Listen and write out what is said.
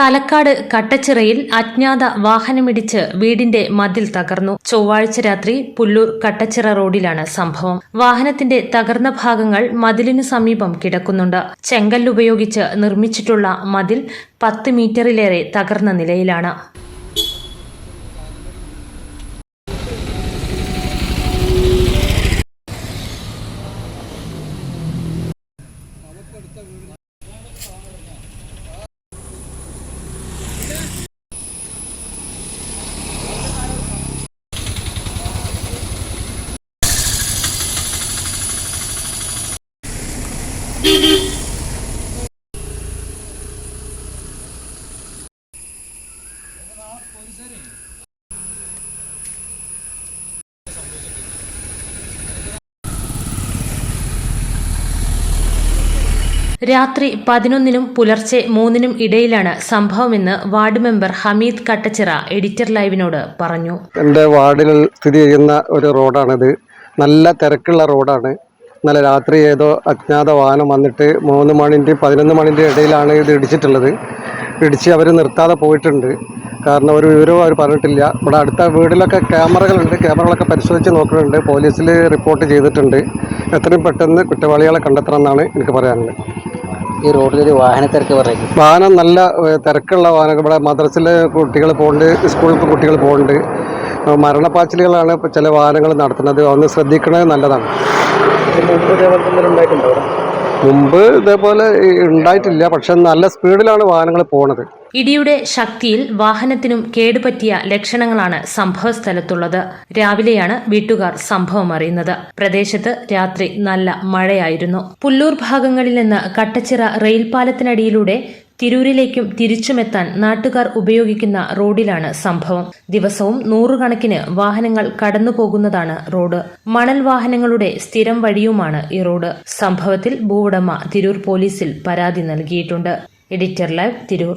തലക്കാട് കട്ടച്ചിറയിൽ അജ്ഞാത വാഹനമിടിച്ച് വീടിന്റെ മതിൽ തകർന്നു. ചൊവ്വാഴ്ച രാത്രി പുല്ലൂർ കട്ടച്ചിറ റോഡിലാണ് സംഭവം. വാഹനത്തിന്റെ തകർന്ന ഭാഗങ്ങൾ മതിലിനു സമീപം കിടക്കുന്നുണ്ട്. ചെങ്കല്ലുപയോഗിച്ച് നിർമ്മിച്ചിട്ടുള്ള മതിൽ പത്ത് മീറ്ററിലേറെ തകർന്ന നിലയിലാണ്. രാത്രി പതിനൊന്നിനും പുലർച്ചെ മൂന്നിനും ഇടയിലാണ് സംഭവമെന്ന് ward member Hameed Kattachira editor ലൈവിനോട് പറഞ്ഞു. എന്റെ വാർഡിൽ സ്ഥിതി ചെയ്യുന്ന ഒരു റോഡാണിത്. നല്ല തിരക്കുള്ള റോഡാണ്. ഇന്നലെ രാത്രി ഏതോ അജ്ഞാത വാഹനം വന്നിട്ട് മൂന്ന് മണിന്റെ പതിനൊന്ന് മണിന്റെ ഇടയിലാണ് ഇത് ഇടിച്ചിട്ടുള്ളത്. ഇടിച്ച് അവർ നിർത്താതെ പോയിട്ടുണ്ട്. കാരണം ഒരു വിവരവും അവർ പറഞ്ഞിട്ടില്ല. ഇവിടെ അടുത്ത വീട്ടിലൊക്കെ ക്യാമറകളുണ്ട്. ക്യാമറകളൊക്കെ പരിശോധിച്ച് നോക്കുന്നുണ്ട്. പോലീസിൽ റിപ്പോർട്ട് ചെയ്തിട്ടുണ്ട്. എത്രയും പെട്ടെന്ന് കുറ്റവാളികളെ കണ്ടെത്തണം എന്നാണ് എനിക്ക് പറയാനുള്ളത്. ഈ റോഡിലൊരു വാഹനത്തിരക്ക് പറയുന്നത് വാഹനം നല്ല തിരക്കുള്ള വാഹനം. ഇവിടെ മദ്രസിൽ കുട്ടികൾ പോകുന്നുണ്ട് സ്കൂളിൽ കുട്ടികൾ പോകുന്നുണ്ട് മരണപ്പാച്ചിലുകളാണ് ഇപ്പോൾ ചില വാഹനങ്ങൾ നടത്തുന്നത്. ഒന്ന് ശ്രദ്ധിക്കണത് നല്ലതാണ്. മുമ്പ് ഇതേപോലെ ഉണ്ടായിട്ടില്ല. പക്ഷെ നല്ല സ്പീഡിലാണ് വാഹനങ്ങൾ പോണത്. ഇടിയുടെ ശക്തിയിൽ വാഹനത്തിനും കേടുപറ്റിയ ലക്ഷണങ്ങളാണ് സംഭവസ്ഥലത്തുള്ളത്. രാവിലെയാണ് വീട്ടുകാർ സംഭവം അറിയുന്നത്. പ്രദേശത്ത് രാത്രി നല്ല മഴയായിരുന്നു. പുല്ലൂർ ഭാഗങ്ങളിൽ നിന്ന് കട്ടച്ചിറ റെയിൽപാലത്തിനടിയിലൂടെ തിരൂരിലേക്കും തിരിച്ചുമെത്താൻ നാട്ടുകാർ ഉപയോഗിക്കുന്ന റോഡിലാണ് സംഭവം. ദിവസവും നൂറുകണക്കിന് വാഹനങ്ങൾ കടന്നുപോകുന്നതാണ് റോഡ്. മണൽ വാഹനങ്ങളുടെ സ്ഥിരം വഴിയുമാണ് ഈ റോഡ്. സംഭവത്തിൽ ഭൂവുടമ തിരൂർ പോലീസിൽ പരാതി നൽകിയിട്ടുണ്ട്. Editor live Tirur.